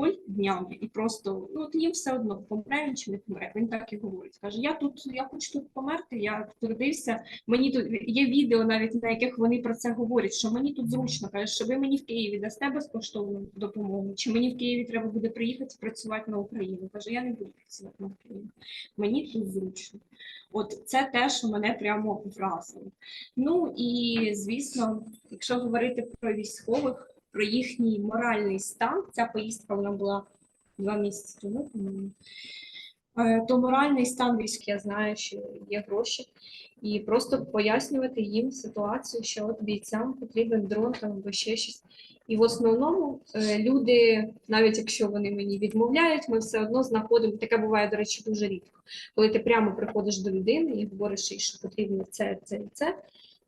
алкоголь днями і просто ну от їм все одно помре він чи не помре. Він так і говорить. Каже: Я тут, я хочу тут померти. Я тут родився. Мені тут є відео, навіть на яких вони про це говорять, що мені тут зручно. Каже, що ви мені в Києві дасте безкоштовну допомогу, чи мені в Києві треба буде приїхати працювати на Україну. Каже, я не буду працювати на Україну. Мені тут зручно. От це те, що мене прямо вразило. Ну і звісно, якщо говорити про військових, про їхній моральний стан, ця поїздка вона була два місяці тому, по-моєму. Е, То моральний стан військ, я знаю, що є гроші, і просто пояснювати їм ситуацію, що от бійцям потрібен дрон там або ще щось. І в основному е, люди, навіть якщо вони мені відмовляють, ми все одно знаходимо. Таке буває, до речі, дуже рідко. Коли ти прямо приходиш до людини і говориш, їй, що потрібно це, це і це.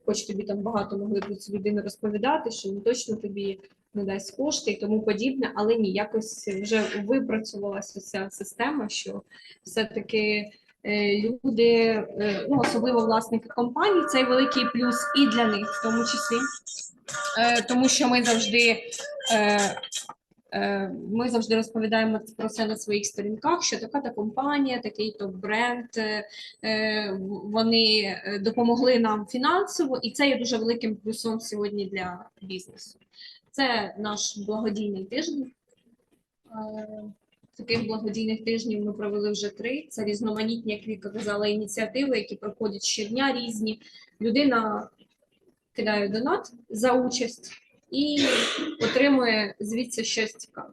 Хоч тобі там багато могли про цю людину розповідати, що він точно тобі не дасть кошти і тому подібне, але ні, якось вже випрацювалася ця система, що все-таки е, люди, е, ну особливо власники компаній, цей великий плюс і для них, в тому числі, Е, тому що ми завжди. Е, Ми завжди розповідаємо про це на своїх сторінках, що така та компанія, такий то бренд, е, е, вони допомогли нам фінансово, і це є дуже великим плюсом сьогодні для бізнесу. Це наш благодійний тиждень. Таких благодійних тижнів ми провели вже три. Це різноманітні, як Віка казала, ініціативи, які проходять щодня різні. Людина кидає донат за участь і отримує звідси щось цікаве.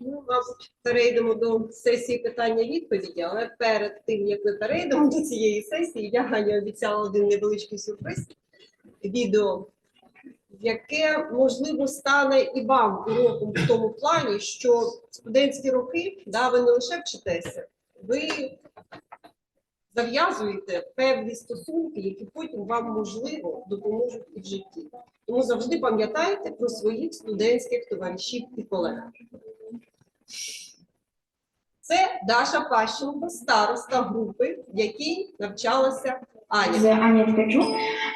Ну, мабуть, перейдемо до сесії питання-відповіді, але перед тим, як ми перейдемо до цієї сесії, я Ганя обіцяла один невеличкий сюрприз відео, яке можливо стане і вам уроком в тому плані, що студентські роки, да, ви не лише вчитеся, ви зав'язуєте певні стосунки, які потім вам можливо допоможуть і в житті. Тому завжди пам'ятайте про своїх студентських товаришів і колег. Це Даша Пащенко, староста групи, в якій навчалася Аня. з Аня Ткачук.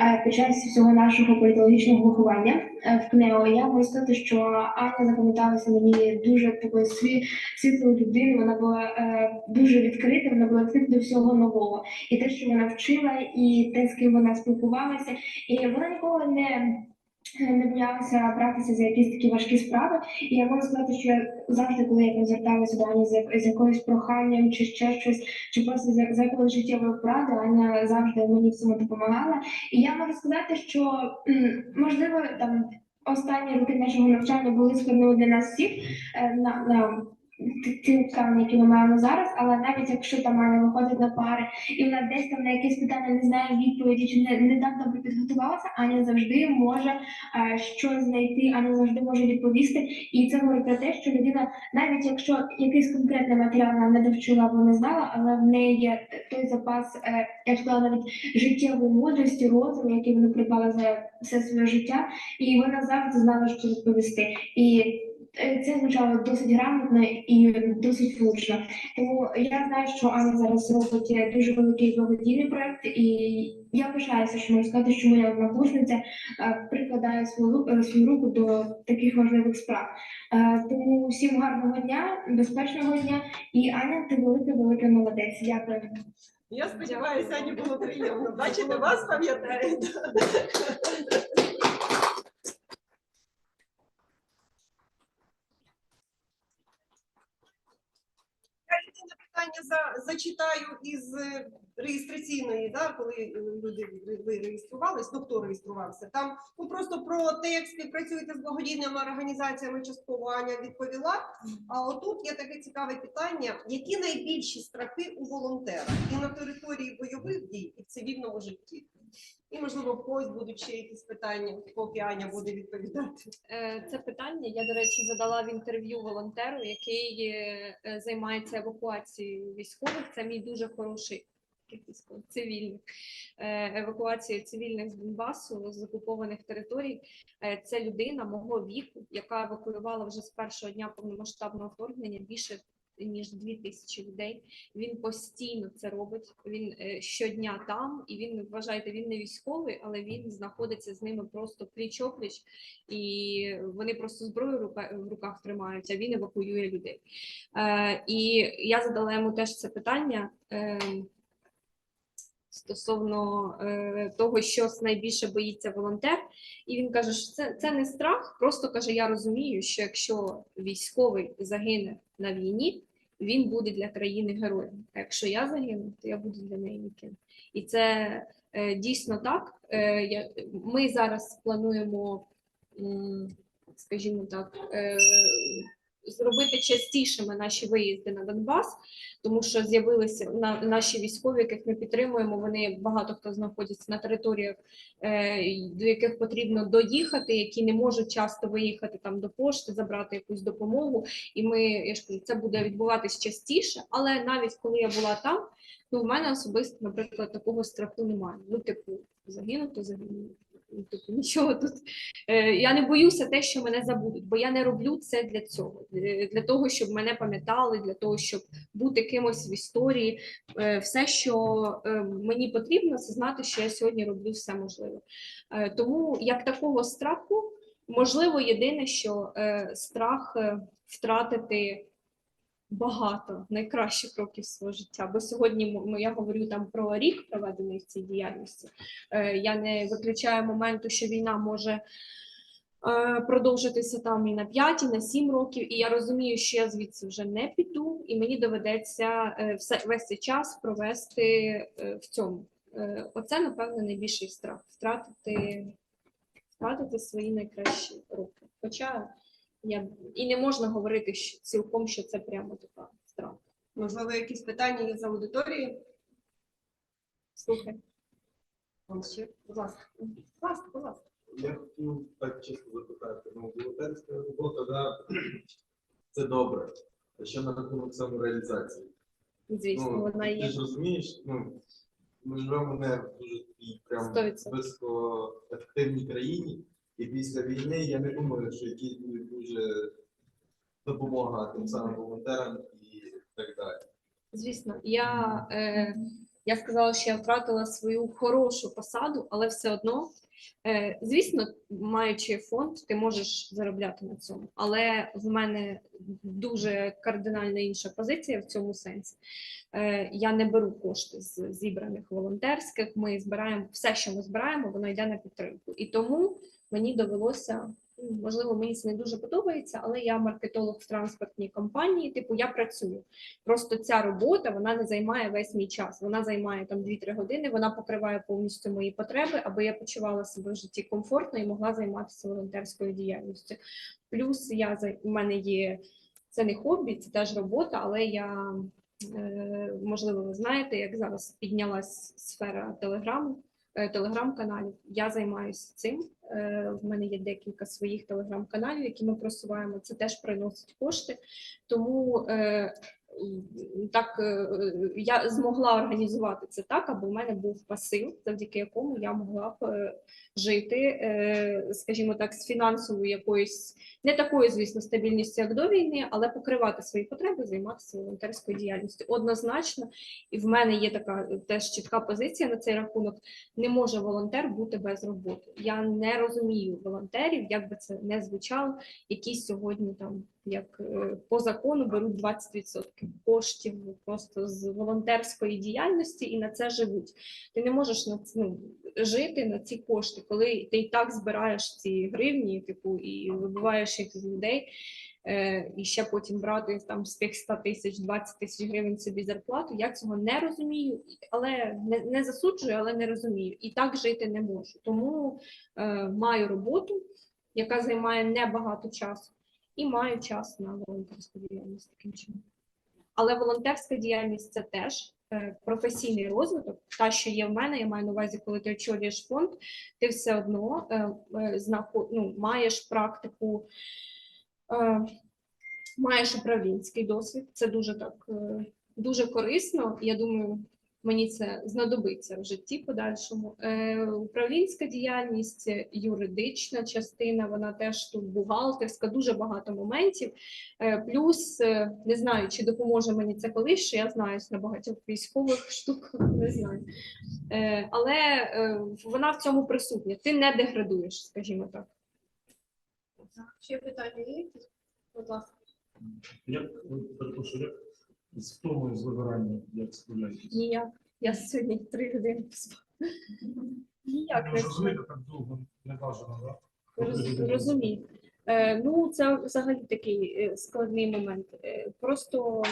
Е, Під час всього нашого політологічного виховання е, в КНЕО я можу сказати, що Аня запам'яталася мені дуже такою сві- світлою людиною. Вона була е, дуже відкрита, вона була відкрита до всього нового. І те, що вона вчила, і те, з ким вона спілкувалася, і вона ніколи не. Не боялася братися за якісь такі важкі справи, і я можу сказати, що я завжди, коли я зверталася до Ані з, якоюсь проханням чи ще щось, чи просто за, за якоюсь життєвою порадою, Аня завжди мені в цьому допомагала. І я можу сказати, що можливо там останні роки нашого навчання були складними для нас всіх е, на, на т- ті які ми маємо зараз, але навіть якщо там Аня виходить на пари і вона десь там на якесь питання не знає відповіді чи не, не так добре підготувалася, Аня завжди може е, щось знайти, Аня завжди може відповісти. І це говорить про те, що людина, навіть якщо якийсь конкретний матеріал вона не довчила або не знала, але в неї є той запас, е, я сказала, навіть життєвої мудрості, розуму, який вона придбала за все своє життя, і вона завжди знала, що відповісти. І це звучало досить грамотно і досить влучно. Тому я знаю, що Аня зараз робить е, дуже великий благодійний проект, і я пишаюся, що можу сказати, що моя однокурсниця е, прикладає свою, е, свою руку до таких важливих справ. Е, Тому всім гарного дня, безпечного дня. І Аня, ти велика, велика молодець. Дякую. Я сподіваюся, Ані було приємно. Бачите, вас пам'ятають. єдине питання за, зачитаю із е, реєстраційної, да, коли е, люди ви- реєструвались, ну хто реєструвався. Там ну просто про те, як співпрацюєте з благодійними організаціями, частково Аня відповіла. А отут є таке цікаве питання: які найбільші страхи у волонтера і на території бойових дій, і в цивільному житті? І можливо, в когось будуть ще якісь питання, поки Аня буде відповідати. Е, Це питання я, до речі, задала в інтерв'ю волонтеру, який е, е, займається евакуацією військових. Це мій дуже хороший цивільних е, цивільних з Донбасу з окупованих територій. Це людина мого віку, яка евакуювала вже з першого дня повномасштабного вторгнення більше ніж дві тисячі людей. Він постійно це робить. Він е, щодня там, і він вважайте, він не військовий, але він знаходиться з ними просто пліч опліч, і вони просто зброю в руках тримають, а він евакуює людей. Е, і я задала йому теж це питання. Е, Стосовно е, того, що найбільше боїться волонтер, і він каже, що це, це не страх, просто каже: я розумію, що якщо військовий загине на війні, він буде для країни героєм. А якщо я загину, то я буду для неї ніким. І це е, дійсно так. Е, ми зараз плануємо, скажімо так, е, зробити частішими наші виїзди на Донбас, тому що з'явилися на, наші військові, яких ми підтримуємо. Вони багато хто знаходяться на територіях, е, до яких потрібно доїхати, які не можуть часто виїхати там до пошти, забрати якусь допомогу. І ми я ж кажу, це буде відбуватись частіше, але навіть коли я була там, ну в мене особисто, наприклад, такого страху немає. Ну, типу, загинути. Ну, Типу, нічого тут. Е, я не боюся те, що мене забудуть, бо я не роблю це для цього, для того, щоб мене пам'ятали, для того, щоб бути кимось в історії. Е, Все, що е, мені потрібно, це знати, що я сьогодні роблю все можливе. Тому як такого страху, можливо, єдине, що страх втратити багато найкращих років свого життя. Бо сьогодні я говорю там про рік проведений в цій діяльності. Е, Я не виключаю моменту, що війна може е, продовжитися там і на 5, і на 7 років, і я розумію, що я звідси вже не піду, і мені доведеться е, весь цей час провести в цьому. Оце, напевно, найбільший страх втратити, втратити свої найкращі роки. Хоча я і не можна говорити що- цілком, що це прямо така страх. Можливо, якісь питання є з аудиторії? Слухай. Ще? Будь ласка. Будь ласка, будь ласка. Я хотів так чисто запитати, ну, волонтерська робота, да, це добре. А що на рахунок самореалізації? Звісно, ну, вона Ти є. ж розумієш, ну, ми живемо не в дуже такій прям 100%. високоефективній країні, і після війни я не думаю, що якісь дуже допомога тим самим волонтерам і так далі. Звісно, я, е, я сказала, що я втратила свою хорошу посаду, але все одно, е, звісно, маючи фонд, ти можеш заробляти на цьому. Але в мене дуже кардинально інша позиція в цьому сенсі. Е, я не беру кошти з зібраних волонтерських. Ми збираємо все, що ми збираємо, воно йде на підтримку. І тому мені довелося. Можливо, мені це не дуже подобається, але я маркетолог в транспортній компанії. Типу, я працюю. Просто ця робота вона не займає весь мій час. Вона займає там 2-3 години. Вона покриває повністю мої потреби, аби я почувала себе в житті комфортно і могла займатися волонтерською діяльністю. Плюс я у мене є це не хобі, це теж робота, але я е, можливо, ви знаєте, як зараз піднялась сфера телеграму. Е, Телеграм-каналів я займаюся цим. Е, В мене є декілька своїх телеграм-каналів, які ми просуваємо. Це теж приносить кошти. Тому е, так е, я змогла організувати це так, аби в мене був пасив, завдяки якому я могла б е, жити, е, скажімо так, з фінансовою якоюсь не такою, звісно, стабільністю, як до війни, але покривати свої потреби, займатися волонтерською діяльністю. Однозначно, і в мене є така теж чітка позиція на цей рахунок. Не може волонтер бути без роботи. Я не розумію волонтерів, як би це не звучало, які сьогодні там як е, по закону беруть 20% коштів просто з волонтерської діяльності і на це живуть. Ти не можеш на ну, жити на ці кошти, коли ти і так збираєш ці гривні, типу, і вибиваєш їх з людей. Е, і ще потім брати там з тих 100 тисяч 20 тисяч гривень собі зарплату. Я цього не розумію, але не, не засуджую, але не розумію. І так жити не можу. Тому е, маю роботу, яка займає небагато часу, і маю час на волонтерську діяльність таким чином. Але волонтерська діяльність це теж е, професійний розвиток. Та, що є в мене, я маю на увазі, коли ти очолюєш фонд, ти все одно е, е, ну, маєш практику, маєш управлінський досвід. Це дуже так дуже корисно. Я думаю, Мені це знадобиться в житті подальшому. Е, управлінська діяльність, е, юридична частина, вона теж тут бухгалтерська, дуже багато моментів. Е, плюс е, не знаю, чи допоможе мені це колись, що я знаюсь на багатьох військових штуках, не знаю. Е, але е, вона в цьому присутня. Ти не деградуєш, скажімо так. Ще питання є? Будь ласка. Перепрошую, як з втомою з вибирання, як справляєтесь? Ніяк. Я сьогодні три години поспала. Ніяк Ну, не розумієте, так довго не бажано, так? Роз- Розумію. Е, ну, це взагалі такий е, складний момент. Е, просто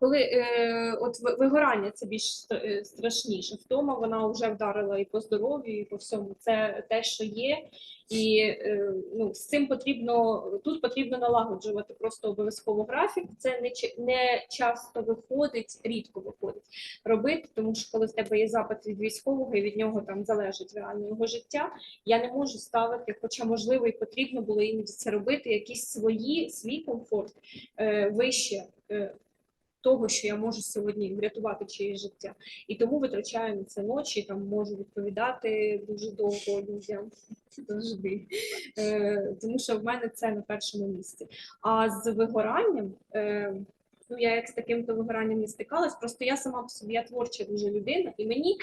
коли е, от вигорання це більш е, страшніше. Втома вона вже вдарила і по здоров'ю, і по всьому. Це те, що є. І е, ну, з цим потрібно тут потрібно налагоджувати просто обов'язково графік. Це не, не часто виходить, рідко виходить робити, тому що коли в тебе є запит від військового і від нього там залежить реально його життя, я не можу ставити, хоча можливо і потрібно було іноді це робити, якісь свої свій комфорт е, вище. Е, того, що я можу сьогодні врятувати чиєсь життя, і тому витрачаю на це ночі. Там можу відповідати дуже довго людям завжди, е, тому що в мене це на першому місці. А з вигоранням, е, ну я як з таким то вигоранням не стикалась, просто я сама по собі я творча дуже людина, і мені,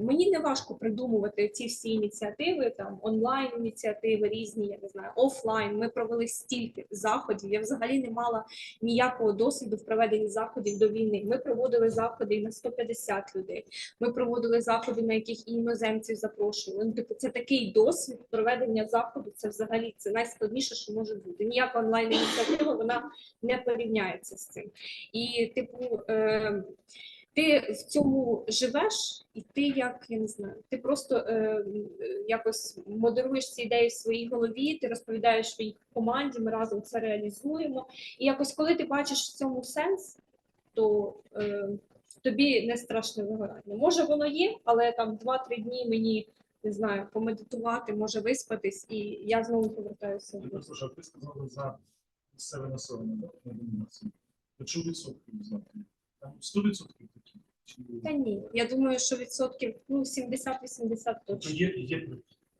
мені не важко придумувати ці всі ініціативи, там онлайн ініціативи різні, я не знаю, офлайн. Ми провели стільки заходів. Я взагалі не мала ніякого досвіду в проведенні заходів до війни. Ми проводили заходи на 150 людей. Ми проводили заходи, на яких і іноземців запрошували. Ну, типу, це такий досвід проведення заходу. Це взагалі це найскладніше, що може бути. Ніяка онлайн ініціатива вона не порівняється з цим. І, типу, е, ти в цьому живеш, і ти як я не знаю, ти просто е, якось модеруєш ці ідеї в своїй голові, ти розповідаєш своїй команді, ми разом це реалізуємо. І якось, коли ти бачиш в цьому сенс, то е, тобі не страшне вигорання. Може, воно є, але там 2-3 дні мені не знаю, помедитувати, може виспатись, і я знову повертаюся. В а ви сказали за місцеве населення, так, на домінації. То відсотків знати? Там 100 відсотків такі? Чи Та ні, я думаю, що відсотків ну 70-80 Тобто точно. є, є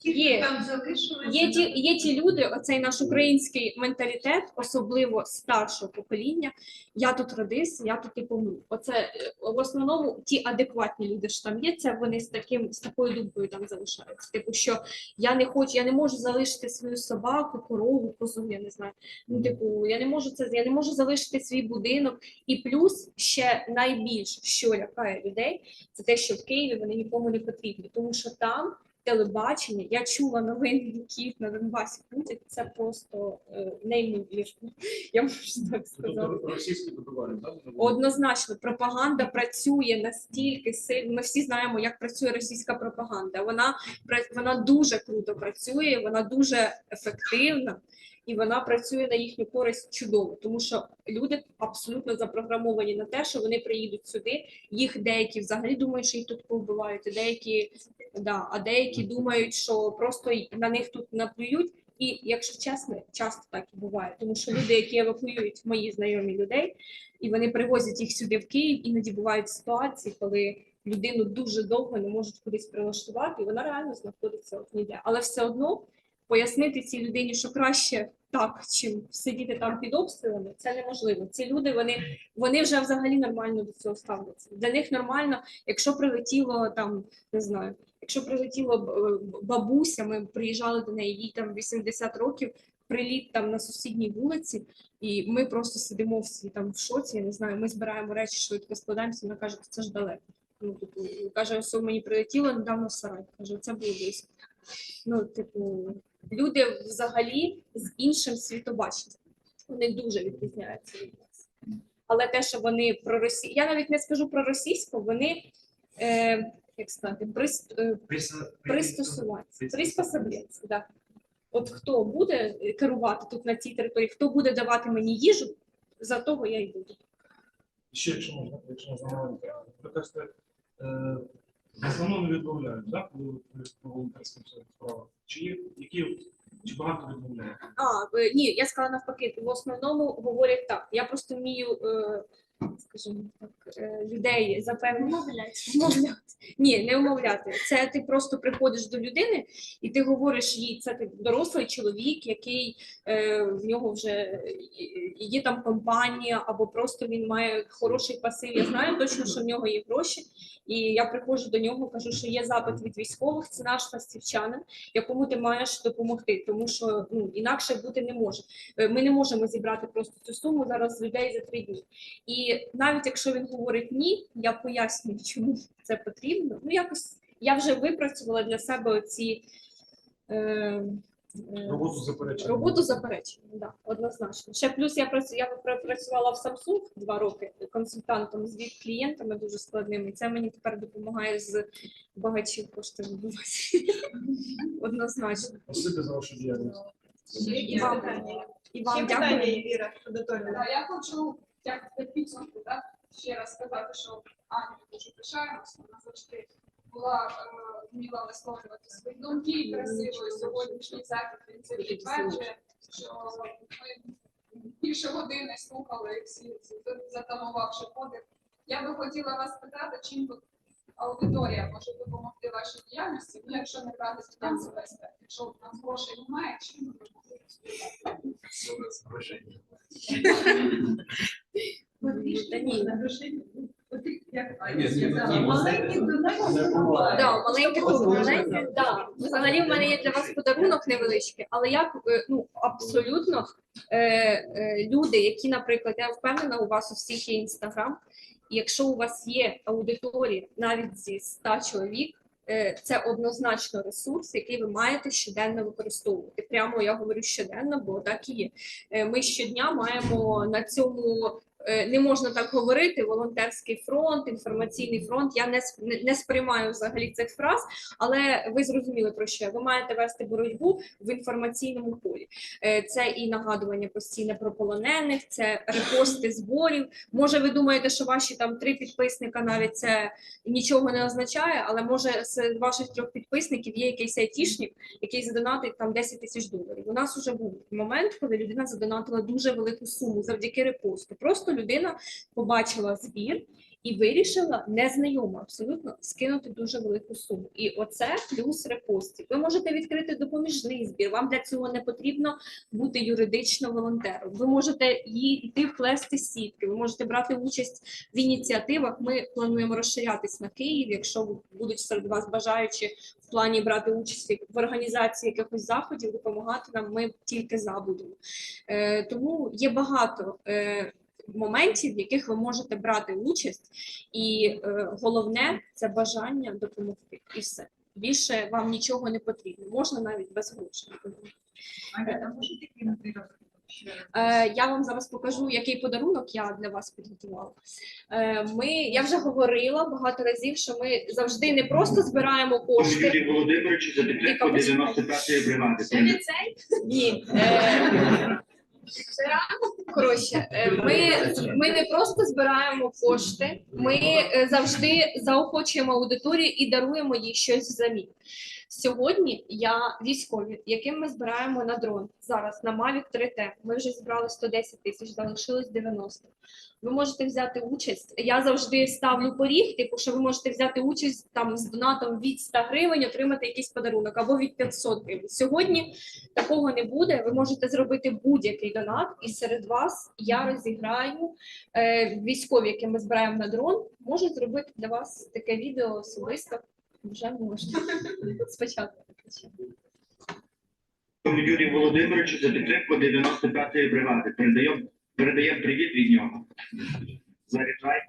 Є. Там залишилися. Є ті, є ті люди, оцей наш український менталітет, особливо старшого покоління. Я тут родився, я тут і помру. Оце е, в основному ті адекватні люди, що там є, це вони з таким з такою думкою там залишаються. Типу, що я не хочу, я не можу залишити свою собаку, корову, козу, я не знаю. Ну, типу, я не можу це, я не можу залишити свій будинок. І плюс ще найбільше, що лякає людей, це те, що в Києві вони нікому не потрібні, тому що там телебачення, я чула новини, які на Донбасі крутять, це просто е, неймовірно. Я можу так сказати. тобто російські так? Однозначно, пропаганда працює настільки сильно. Ми всі знаємо, як працює російська пропаганда. Вона вона дуже круто працює, вона дуже ефективна і вона працює на їхню користь чудово, тому що люди абсолютно запрограмовані на те, що вони приїдуть сюди. Їх деякі взагалі думають, що їх тут повбивають, а деякі да, а деякі думають, що просто на них тут наплюють. І якщо чесно, часто так і буває, тому що люди, які евакуюють мої знайомі людей, і вони привозять їх сюди в Київ, іноді бувають ситуації, коли людину дуже довго не можуть кудись прилаштувати, і вона реально знаходиться от ніде. Але все одно пояснити цій людині, що краще так, чим сидіти там під обстрілами, це неможливо. Ці люди вони, вони вже взагалі нормально до цього ставляться. Для них нормально, якщо прилетіло там, не знаю, якщо прилетіло б- б- бабуся, ми приїжджали до неї, їй там 80 років. Приліт там на сусідній вулиці, і ми просто сидимо всі там в шоці. Я не знаю. Ми збираємо речі, швидко складаємося. Вона каже, це ж далеко. Ну, типу, каже, ось мені прилетіло недавно в сарай. Каже, це було близько. Ну, типу, люди взагалі з іншим світобаченням. Вони дуже відрізняються від нас. Але те, що вони про Росію, я навіть не скажу про російську, вони е, як сказати, прист, е, пристосуватися, приспособлятися. Да. От хто буде керувати тут на цій території, хто буде давати мені їжу, за того я й буду. Ще якщо можна, якщо можна маленьке. Ви кажете, е, в основному відмовляють, так, коли ви по волонтерським справах? Чи є, які, чи багато відмовляють? А, е, ні, я сказала навпаки, в основному говорять так. Я просто вмію, е, скажімо так, е, людей за певні. Ні, не вмовляти. Це ти просто приходиш до людини і ти говориш їй, це ти дорослий чоловік, який е, в нього вже є там компанія, або просто він має хороший пасив. Я знаю точно, що в нього є гроші. І я приходжу до нього, кажу, що є запит від військових, це наш фастівчанин, якому ти маєш допомогти, тому що ну інакше бути не може. Е, Ми не можемо зібрати просто цю суму зараз людей за три дні. І навіть якщо він говорить ні, я пояснюю, чому це потрібно. Ну якось я вже випрацювала для себе оці. Е, е, Роботу заперечення. Роботу заперечення, да, однозначно. Ще плюс я працю, я працювала в Samsung два роки консультантом з від клієнтами дуже складними. І це мені тепер допомагає з кошти вибивати. Однозначно. Спасибі за вашу діяльність. І вам, і Ще вам питання, дякую. є, Віра Анатоліївна. Да, я хочу як для підсумку, да, ще раз сказати, що Аня дуже пишаємося, вона завжди була е, вміла висловлювати свої думки і сьогоднішній захід він це підтверджує, що ми більше години слухали всі затамувавши подих. Я би хотіла вас питати, чим тут аудиторія може допомогти вашій діяльності, ну, якщо не брати фінансовий аспект, якщо у нас грошей немає, чим ви допомогти? Та ні. Маленькі Да, да. Взагалі в мене є для вас подарунок невеличкий, але як е, ну абсолютно е, е, люди, які, наприклад, я впевнена, у вас у всіх є інстаграм, і якщо у вас є аудиторія навіть зі 100 чоловік. Е, Це однозначно ресурс, який ви маєте щоденно використовувати. Прямо я говорю щоденно, бо так і є. Е, Ми щодня маємо на цьому не можна так говорити. Волонтерський фронт, інформаційний фронт. Я не не- сприймаю взагалі цих фраз, але ви зрозуміли про що. Ви маєте вести боротьбу в інформаційному полі. Е, Це і нагадування постійне про полонених, це репости зборів. Може, ви думаєте, що ваші там три підписника навіть це нічого не означає, але може з ваших трьох підписників є якийсь айтішник, який задонатить там 10 тисяч доларів. У нас вже був момент, коли людина задонатила дуже велику суму завдяки репосту. Просто людина побачила збір і вирішила незнайома абсолютно скинути дуже велику суму. І оце плюс репостів. Ви можете відкрити допоміжний збір. Вам для цього не потрібно бути юридично волонтером. Ви можете йти вплести сітки. Ви можете брати участь в ініціативах. Ми плануємо розширятись на Київ. Якщо будуть серед вас бажаючі в плані брати участь в організації якихось заходів, допомагати нам, ми тільки за будемо. Е, тому є багато. Е, Моментів, в яких ви можете брати участь, і е, головне це бажання допомогти, і все більше вам нічого не потрібно. Можна навіть без грошей. Е, я вам зараз покажу, який подарунок я для вас підготувала. Е, ми, я вже говорила багато разів, що ми завжди не просто збираємо кошти. Юрій Володимирович за підтримку 95-ї бригади. Ні. Коротше, е, ми, ми не просто збираємо кошти, ми е, завжди заохочуємо аудиторію і даруємо їй щось взамін. Сьогодні я військові, яким ми збираємо на дрон зараз на Mavic 3T. Ми вже зібрали 110 тисяч, залишилось 90. Ви можете взяти участь. Я завжди ставлю поріг, типу, що ви можете взяти участь там з донатом від 100 гривень, отримати якийсь подарунок або від 500 гривень. Сьогодні такого не буде. Ви можете зробити будь-який донат, і серед вас я розіграю е, військові, які ми збираємо на дрон, можуть зробити для вас таке відео особисто. Вже можна спочатку. Юрій Володимирович за підтримку 95-ї бригади. Передаємо передаємо привіт від нього. Заряджай.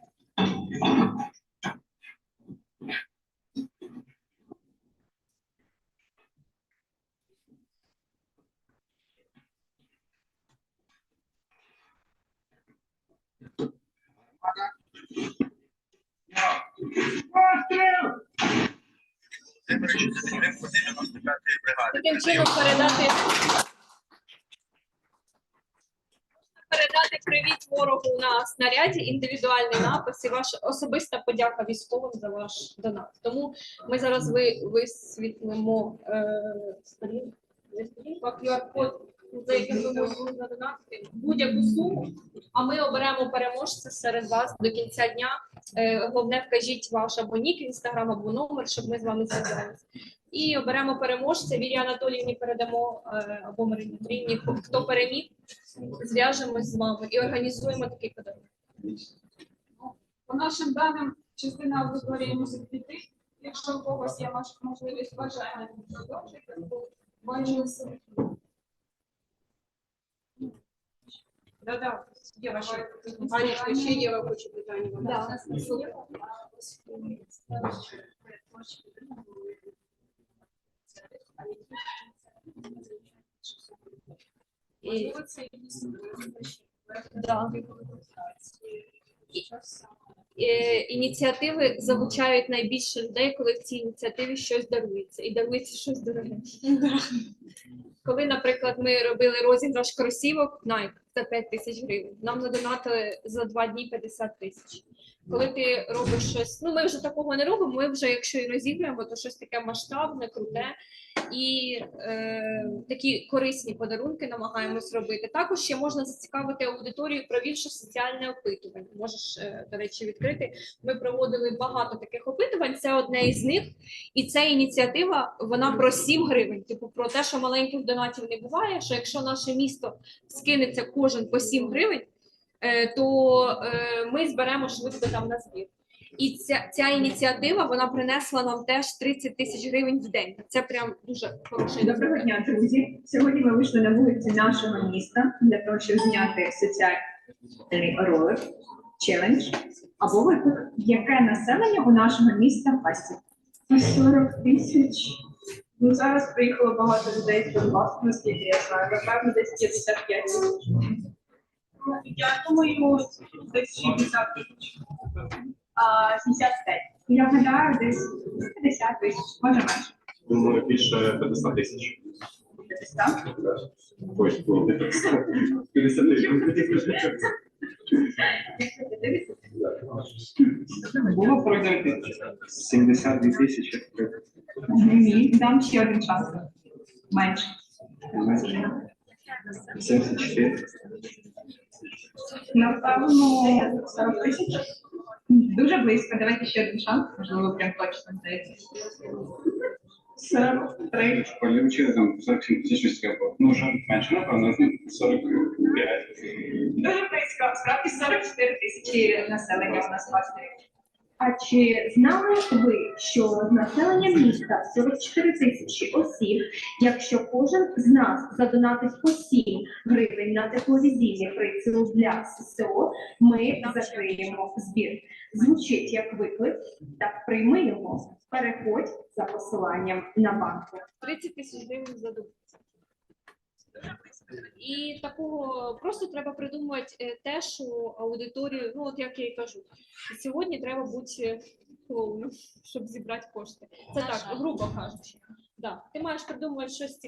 Володимирович за підтримку 95-ї бригади. Таким чином передати. Передати привіт ворогу на снаряді, індивідуальний напис і ваша особиста подяка військовим за ваш донат. Тому ми зараз ви, висвітлимо е, сторінку. QR-код за яким ви можете задонатити будь-яку суму. А ми оберемо переможця серед вас до кінця дня. Е, Головне, вкажіть ваш або нік інстаграм, або номер, щоб ми з вами зв'язалися. І оберемо переможця. Вірі Анатоліївні передамо е, або Марині Андріївні. Хто переміг, зв'яжемось з вами і організуємо такий подарунок. По нашим даним, частина аудиторії мусить піти. Якщо у когось є мож- можливість бажання продовжити, то майже все. Да-да, є ваші. Анечка, ще Єва хоче питання. вам. Да. І, Можливо, це і да. Е, ініціативи залучають найбільше людей, коли в цій ініціативі щось дарується, і дарується щось дороге. Коли, наприклад, ми робили розіграш кросівок Nike за 5 тисяч гривень, нам задонатили за два дні 50 тисяч. Коли ти робиш щось, ну ми вже такого не робимо. Ми вже, якщо і розіграємо, то щось таке масштабне, круте і е, такі корисні подарунки намагаємось робити. Також ще можна зацікавити аудиторію, провівши соціальне опитування. Можеш, е, до речі, відкрити. Ми проводили багато таких опитувань. Це одне із них. І ця ініціатива вона про 7 гривень. Типу про те, що маленьких донатів не буває. Що якщо наше місто скинеться кожен по 7 гривень, то е, ми зберемо швидко там на збір. І ця, ця ініціатива вона принесла нам теж 30 тисяч гривень в день. Це прям дуже хороший Доброго дня, друзі. Сьогодні ми вийшли на вулиці нашого міста для того, щоб зняти соціальний ролик, челендж або виклик. Яке населення у нашого міста в Пасті? 40 тисяч. Ну зараз приїхало багато людей з Донбасу, наскільки я знаю. Напевно, десь 55 тисяч. Я думаю, десь 60 тисяч. А 75. Я гадаю, десь 50 тисяч, може менше. Думаю, більше 50 тисяч. 50. Ой, ну, 50. 50 тисяч. Було 49 тисяч. 72 тисячі. Ні, дам ще один шанс. Менше. 74. Напевно, 40 тисяч. Дуже близько. Давайте ще один шанс. Можливо, прям точно здається. 43. Полівчили там 47 тисяч військово. Ну, вже менше, напевно, 45. Дуже близько. Справді 44 тисячі населення у нас в Пастері. А чи знали ви, що населення міста 44 тисячі осіб, якщо кожен з нас задонатить по 7 гривень на тепловізійний приціл для ССО, ми закриємо збір. Звучить як виклик, так прийми його. Переходь за посиланням на банку. 30 тисяч гривень за. І такого просто треба придумати е, те, що аудиторію, ну от як я і кажу, сьогодні треба бути клоуном, щоб зібрати кошти. Це так, грубо кажучи. Да. Ти маєш придумувати щось цікаве.